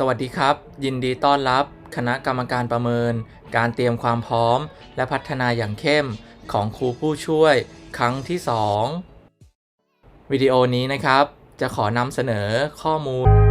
สวัสดีครับ ยินดีต้อนรับ คณะกรรมการประเมิน การเตรียมความพร้อม และพัฒนาอย่างเข้มของครูผู้ช่วย ครั้งที่ 2 วิดีโอนี้นะครับ จะขอนำเสนอข้อมูล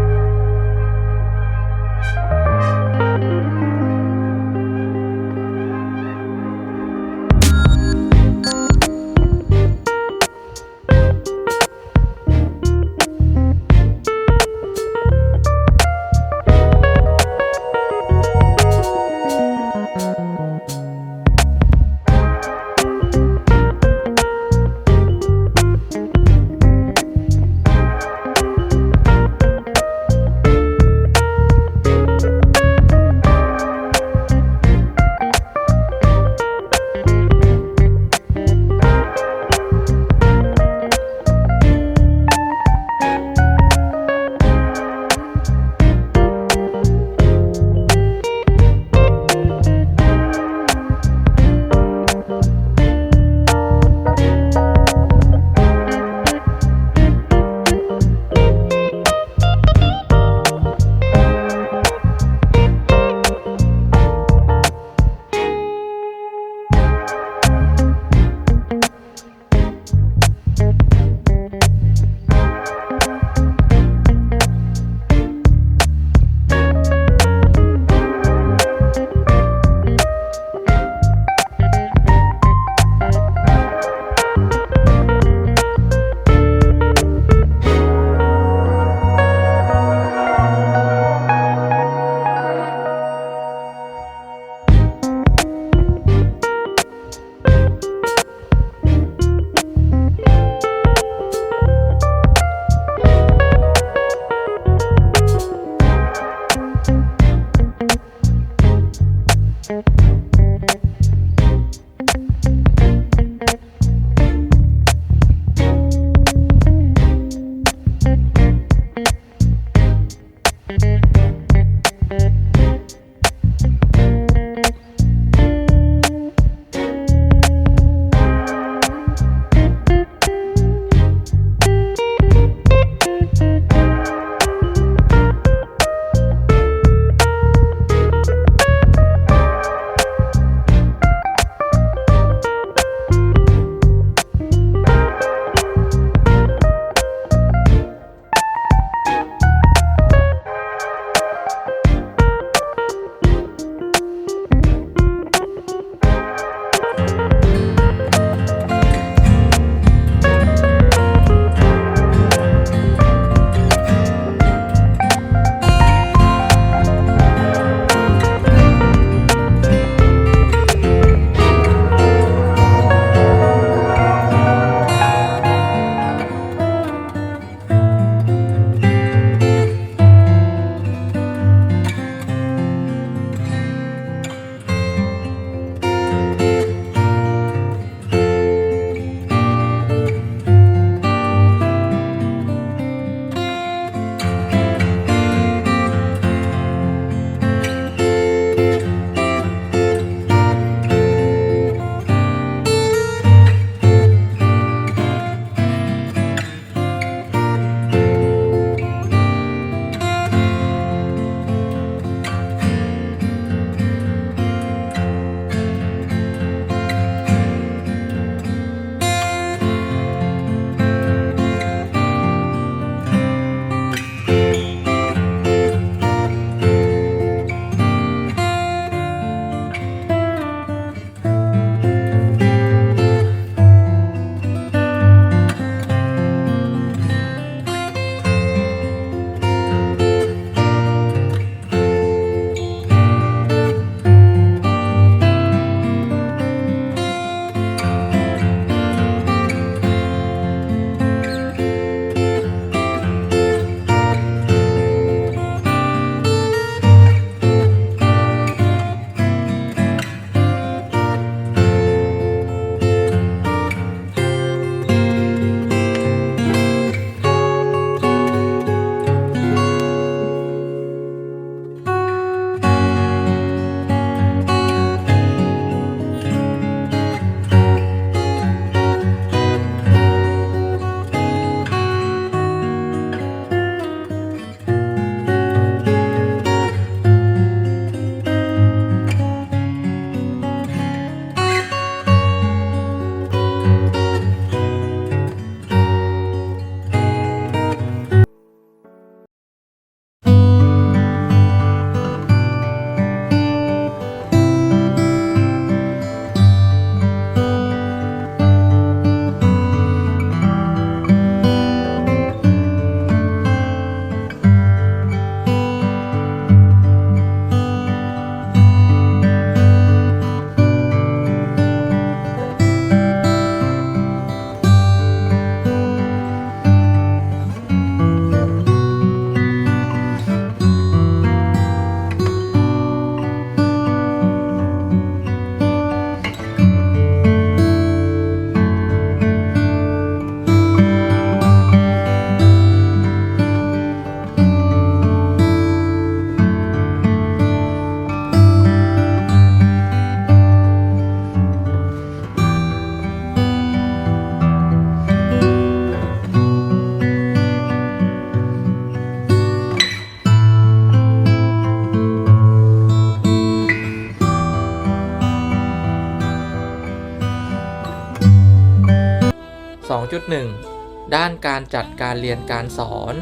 2.1 ด้านการจัดการเรียนการสอน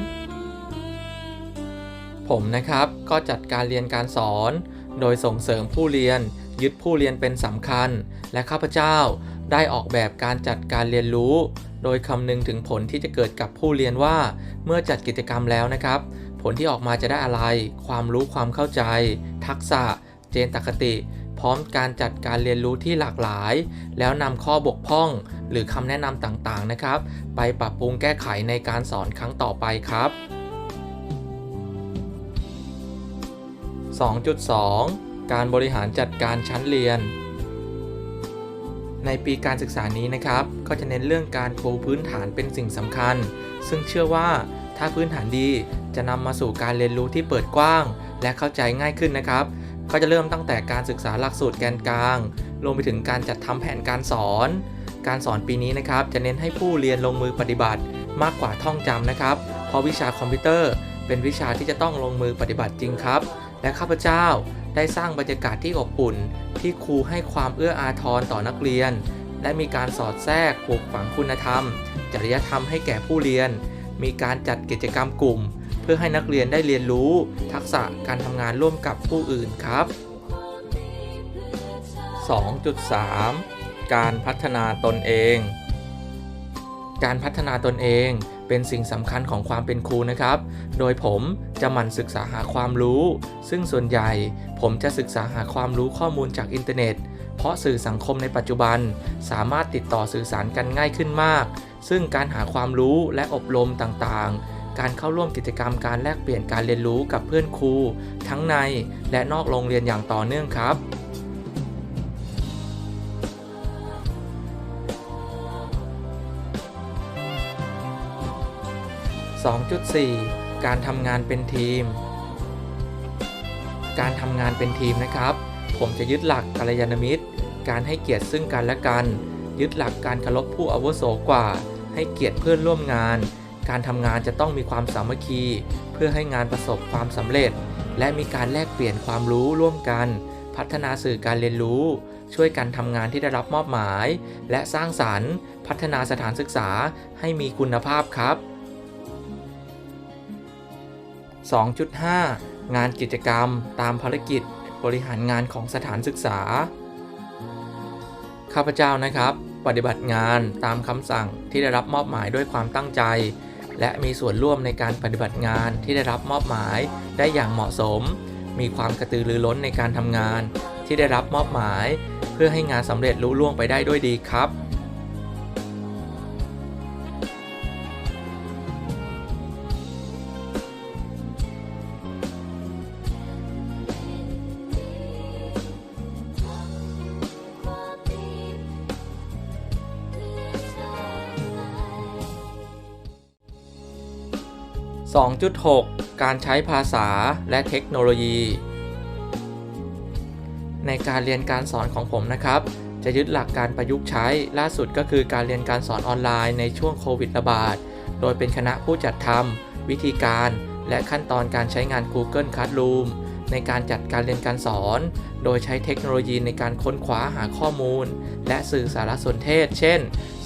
ผมนะครับก็จัดการเรียนการสอน โดยส่งเสริมผู้เรียน ยึดผู้เรียนเป็นสำคัญ และข้าพเจ้าได้ออกแบบการจัดการเรียนรู้ โดยคำนึงถึงผลที่จะเกิดกับผู้เรียนว่าเมื่อจัดกิจกรรมแล้วนะครับ ผลที่ออกมาจะได้อะไร ความรู้ความเข้าใจ ทักษะ เจนตคติ ร้อมการจัดการเรียนรู้ที่หลากหลาย แล้วนำข้อบกพร่อง หรือคำแนะนำต่างๆนะครับ ไปปรับปรุงแก้ไขในการสอนครั้งต่อไปครับ 2.2 การบริหารจัดการชั้นเรียน ในปีการศึกษานี้นะครับ ก็จะเน้นเรื่องการปูพื้นฐานเป็นสิ่งสำคัญ ซึ่งเชื่อว่าถ้าพื้นฐานดีจะนำมาสู่การเรียนรู้ที่เปิดกว้าง และเข้าใจง่ายขึ้นนะครับ ก็จะเริ่มตั้งแต่การศึกษาหลักสูตรแกนกลาง รวมไปถึงการจัดทำแผนการสอน การสอนปีนี้นะครับจะเน้นให้ผู้เรียนลงมือปฏิบัติมากกว่าท่องจำนะครับ เพราะวิชาคอมพิวเตอร์ เป็นวิชาที่จะต้องลงมือปฏิบัติจริงครับ และข้าพเจ้าได้สร้างบรรยากาศที่อบอุ่น ที่ครูให้ความเอื้ออาทรต่อนักเรียน และมีการสอดแทรกปลูกฝังคุณธรรม จริยธรรมให้แก่ผู้เรียน มีการจัดกิจกรรมกลุ่ม เพื่อให้นักเรียนได้เรียนรู้ ทักษะการทำงานร่วมกับผู้อื่นครับ 2.3 การพัฒนาตนเอง การพัฒนาตนเองเป็นสิ่งสำคัญของความเป็นครูนะครับ โดยผมจะหมั่นศึกษาหาความรู้ ซึ่งส่วนใหญ่ผมจะศึกษาหาความรู้ข้อมูลจากอินเทอร์เน็ต เพราะสื่อสังคมในปัจจุบัน สามารถติดต่อสื่อสารกันง่ายขึ้นมาก ซึ่งการหาความรู้และอบรมต่างๆ การเข้าร่วมกิจกรรมการแลกเปลี่ยนการเรียนรู้กับเพื่อนครู ทั้งในและนอกโรงเรียนอย่างต่อเนื่องครับ2.4 การทำงานเป็นทีม การทำงานเป็นทีมนะครับ ผมจะยึดหลักกัลยาณมิตร การให้เกียรติซึ่งกันและกัน ยึดหลักการเคารพผู้อาวุโสกว่า ให้เกียรติเพื่อนร่วมงาน การทำงานจะต้องมีความสามัคคี เพื่อให้งานประสบความสำเร็จ และมีการแลกเปลี่ยนความรู้ร่วมกัน พัฒนาสื่อการเรียนรู้ ช่วยกันทำงานที่ได้รับมอบหมาย และสร้างสรรค์ พัฒนาสถานศึกษาให้มีคุณภาพครับ 2.5 งานกิจกรรม ตามภารกิจบริหารงานของสถานศึกษา ข้าพเจ้านะครับ ปฏิบัติงานตามคำสั่งที่ได้รับมอบหมายด้วยความตั้งใจ และมีส่วนร่วมในการปฏิบัติงานที่ได้รับมอบหมายได้อย่างเหมาะสม มีความกระตือรือร้นในการทำงานที่ได้รับมอบหมาย เพื่อให้งานสำเร็จลุล่วงไปได้ด้วยดีครับ 2.6 การใช้ภาษาและเทคโนโลยี ในการเรียนการสอนของผมนะครับ จะยึดหลักการประยุกต์ใช้ล่าสุดก็คือการเรียนการสอนออนไลน์ในช่วงโควิดระบาด โดยเป็นคณะผู้จัดทำวิธีการและขั้นตอนการใช้งาน Google Classroom ในการจัดการเรียนการสอน โดยใช้เทคโนโลยีในการค้นคว้าหาข้อมูล และสื่อสารสนเทศ เช่น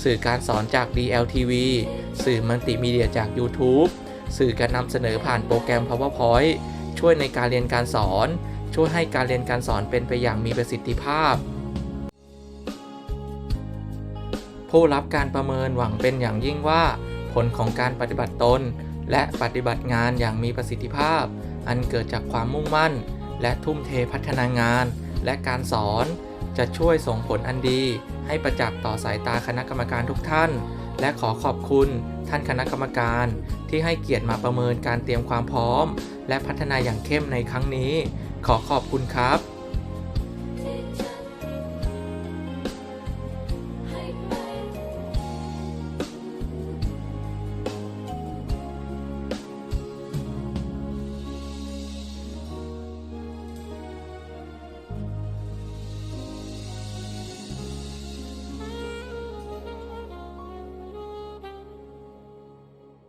สื่อการสอนจาก DLTV สื่อมัลติมีเดียจาก YouTube สื่อการนำเสนอผ่านโปรแกรม PowerPoint ช่วยในการเรียนการสอน ช่วยให้การเรียนการสอนเป็นไปอย่างมีประสิทธิภาพ ผู้รับการประเมินหวังเป็นอย่างยิ่งว่า ผลของการปฏิบัติตน และปฏิบัติงานอย่างมีประสิทธิภาพ อันเกิดจากความมุ่งมั่น และทุ่มเทพัฒนางาน และการสอน จะช่วยส่งผลอันดี ให้ประจักษ์ต่อสายตาคณะกรรมการทุกท่าน และขอขอบคุณท่านคณะกรรมการ ที่ให้เกียรติมาประเมินการเตรียมความพร้อม และพัฒนาอย่างเข้มในครั้งนี้ ขอขอบคุณครับ